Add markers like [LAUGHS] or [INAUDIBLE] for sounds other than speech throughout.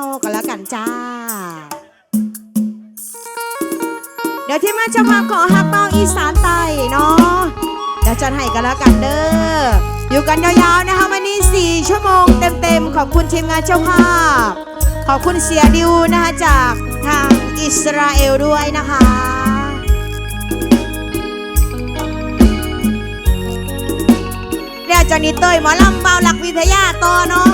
กันแล้วกันจ้า เดี๋ยวที่มาจะมาขอฮักเป้าอีสานใต้เนาะเดี๋ยวจัดให้กันแล้วกันเด้ออยู่กันยาวๆนะคะวันนี้ 4 ชั่วโมงเต็มๆ ขอบคุณทีมงานเจ้าภาพ ขอบคุณเสียดิวนะคะจากทางอิสราเอลด้วยนะคะเดี๋ยวจากนี้เตยหมอลำเบาหลักวิทยาต่อเนาะ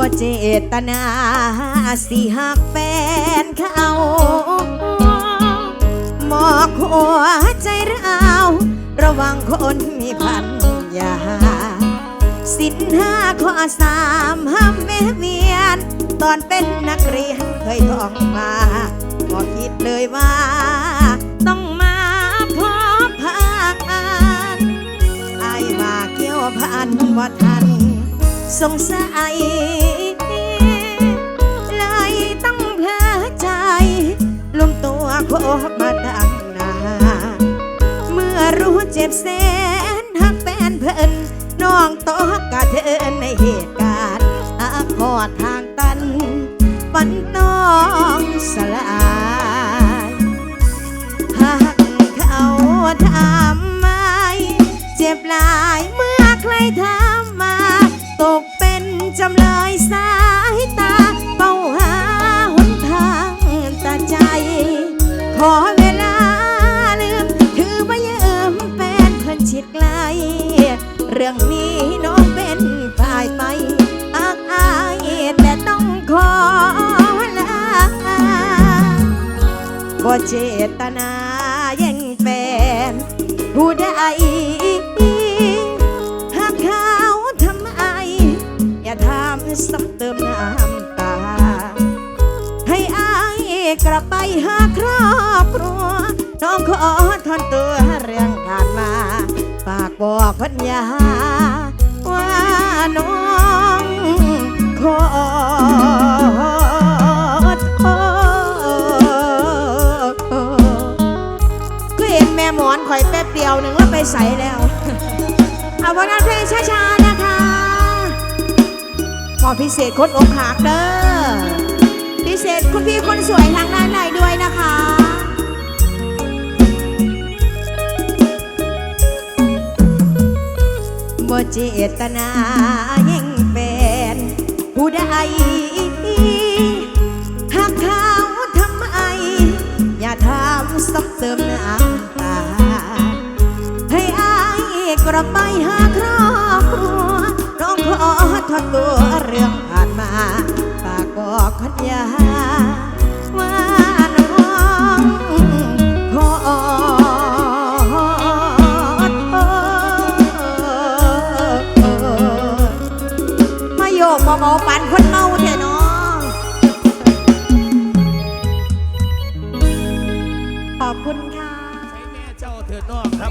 บ่เจตนาสิหักแฟนเขาหมอกหัวใจเราระวังคนมีพันยา สินห้าข้อสามห้ามแม่เวียน ตอนเป็นนักเรียนเคยท่องมาก็คิดเลยว่า ต้องมาพบผ่านอายว่าเกี่ยวพันว่าทัน สงสัยเลยต้องเพลอใจลุมตัวโคบมาดังนาเมื่อรู้เจ็บแสนหักแฟนเพิ่นน้องตอกกะเทินในเหตุการณ์อาขอดทางตันฝันต้องสลายหากเขาทำไมเจ็บหลายเมื่อใครถา สายตาเป้าหาหนทางตัดใจ ขอเวลาลืม ถือว่ายืมแฟนเพิ่อนชิดไกล เรื่องนี้น้องเป็นฝ่ายไปอากอายแต่ต้องขอลาบ่เจตนา ขอทอนตัวเรื่องผ่านมาฝากบอกพัญญาว่าน้องขอโทษก็เห็นแม่หมอนคอยแป๊บเดียวหนึ่งแล้วไปใส่แล้ว เอาวันนั้นเพลงช้าๆนะคะมอพิเศษคนอกหักเด้อ พิเศษคุณพี่คนสวยทางด้าน เจตนาแย่งแฟนผู้ใดหากเขาทำไม อย่าทำซ้ำเติมน้ำตา ให้อายกลับไปหาครอบครัวน้องขอทอดตัวเรื่องผ่านมา ฝากบอกพัญญาว่า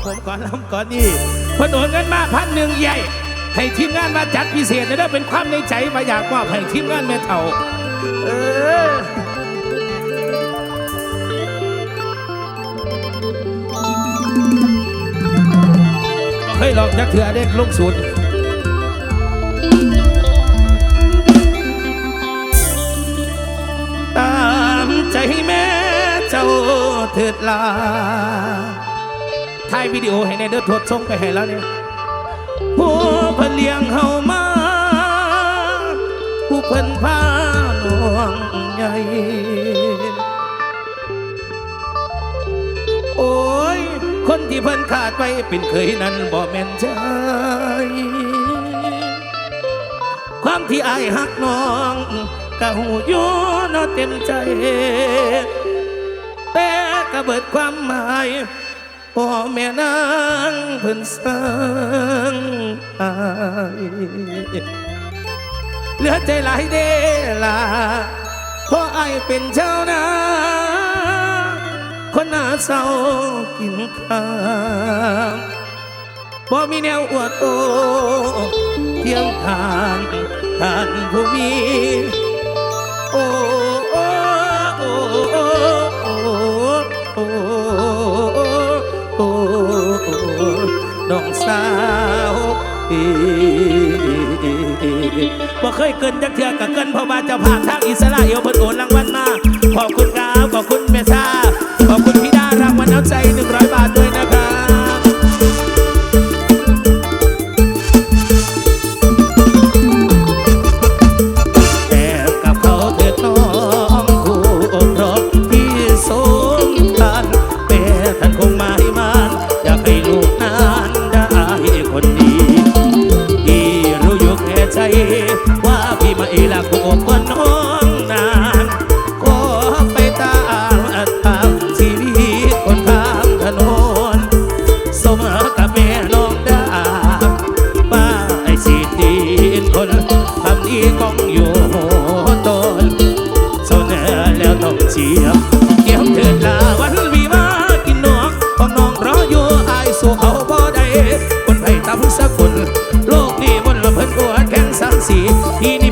น้องครับผมก่อนลำก่อนนี่เพนโอนเงินมาพันหนึ่งใหญ่ให้ทีมงานมาจัดพิเศษนะได้อเป็นความในใจมาอยากมอบให้ทีมงานแม่เฒ่าเออบ่เคยลองจักเถื่อเด็กลงสุดตามใจแม่เจ้าเถิดลา ถ่ายวิดีโอให้ในเด้อทดส่งไปให้แล้วเนี่ยผู้เพิ่นเลี้ยงเฮามาผู้เพิ่นพาหน่วงใหญ่โอ้ย คนที่เพิ่นขาดไปเป็นเคยนั้นบ่แม่นใจความที่อายหักน้องกะหูอยู่นอเต็มใจ แต่กะเบิดความหมาย พ่อแม่นางเพิ่นสั่งอายเหลือใจหลายเดล่ะเพราะอายเป็นเจ้านา คนหน้าเศร้ากินข้าวบ่มีแนวอวดโตเทียงทานทานผู้มีโอ้ สาวบ่เคยเกินจักเทือกับเกินเพราะว่าเจ้าภาพทางอิสราเอลเพิ่นโอนรางวัลมา ขอบคุณครับขอบคุณแม่ซาขอบคุณพี่ดารางวัลน้ำใจหนึ่งร้อย Ini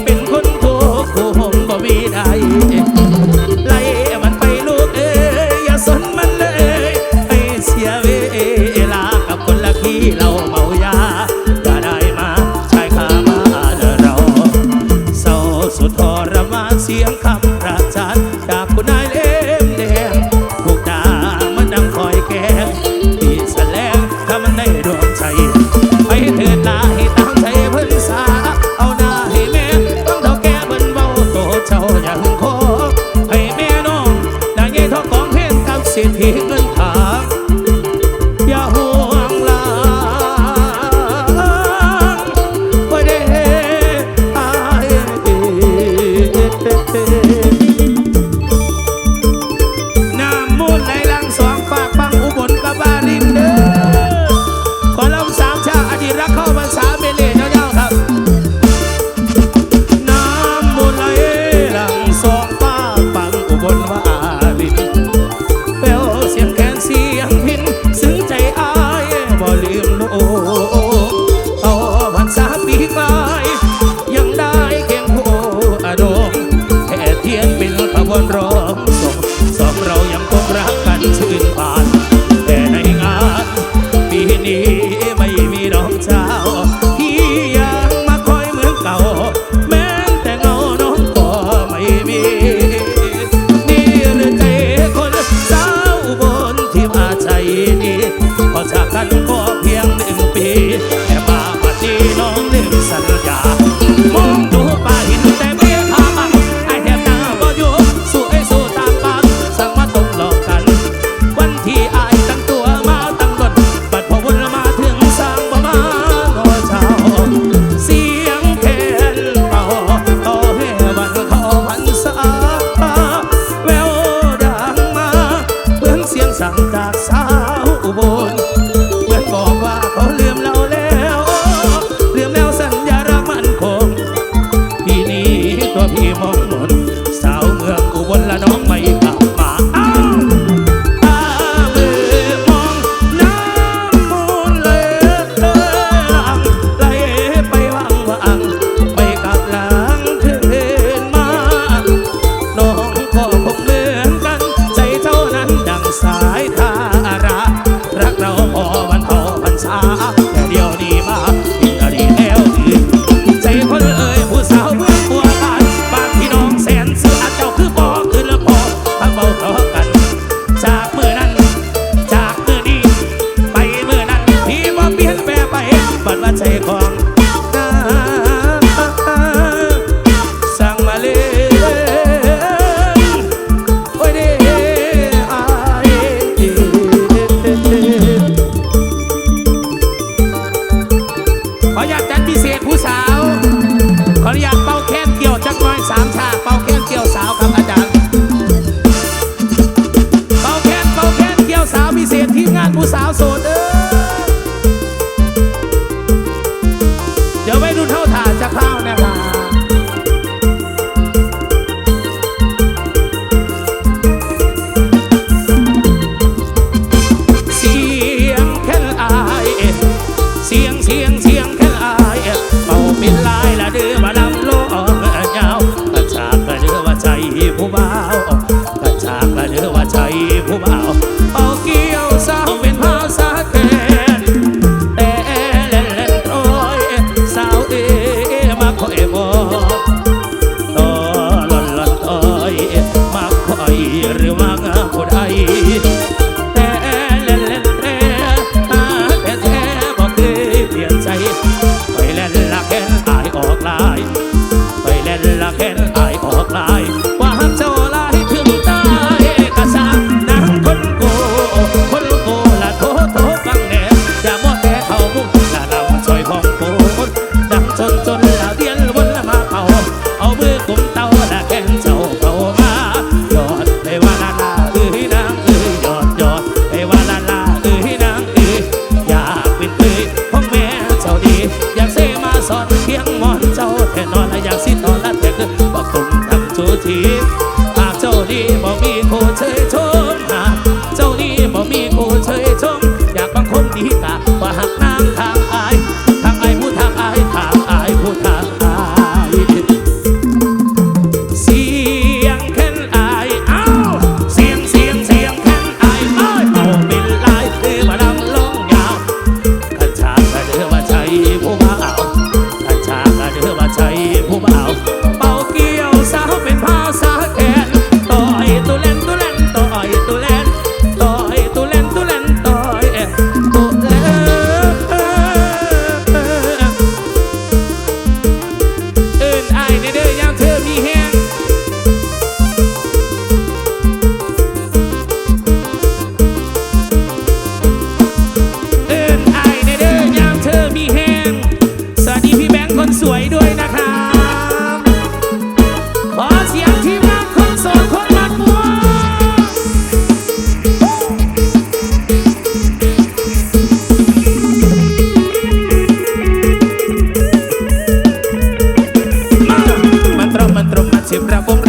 siempre a bomba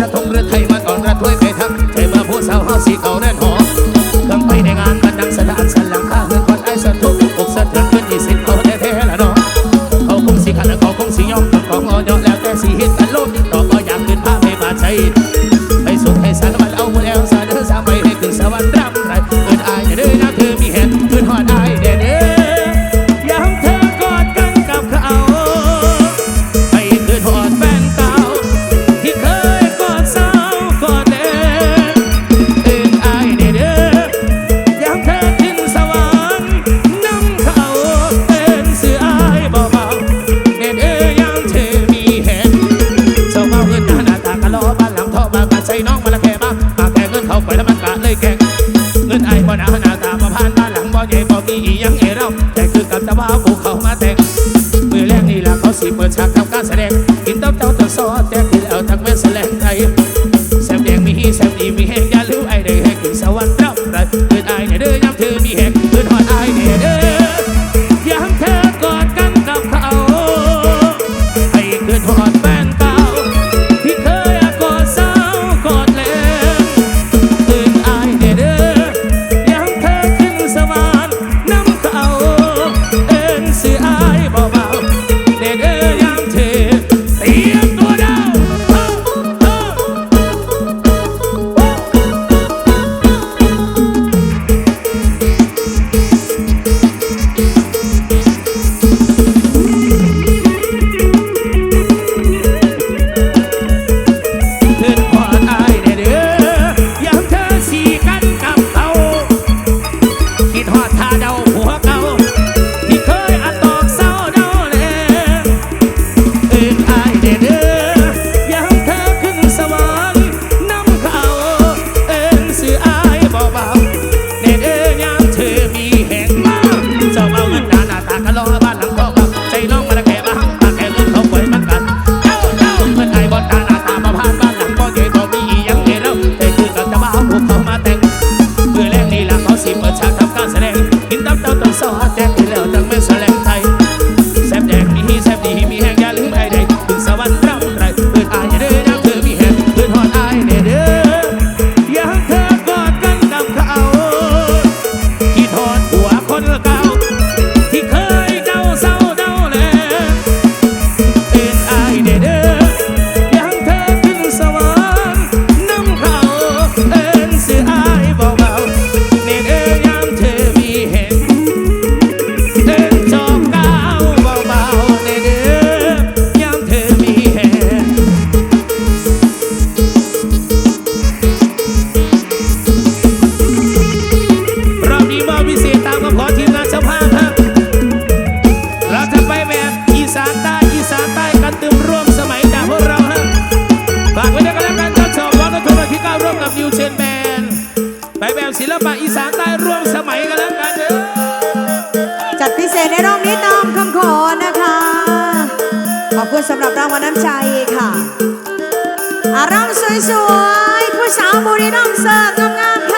ร้องนี้ตามคำขอนะคะ ขอบคุณสำหรับรางวัลน้ำใจค่ะอารางสวยๆ ผู้สาวบุรีรัมย์เสิร์ฟงามๆค่ะ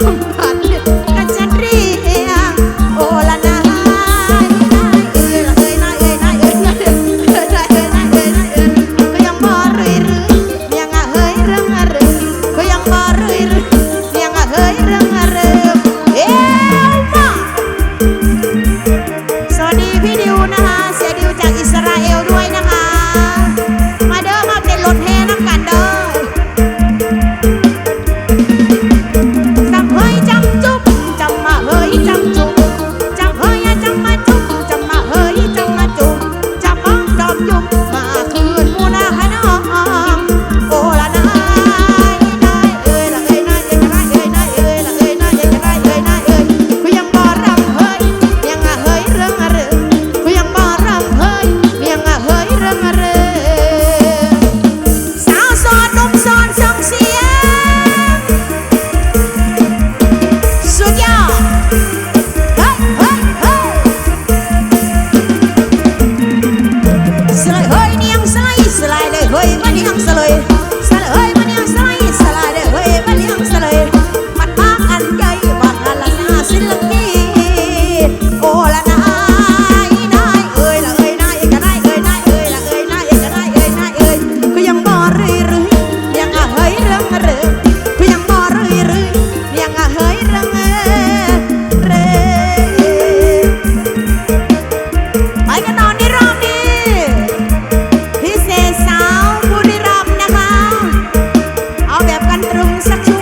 哼 [LAUGHS] sexual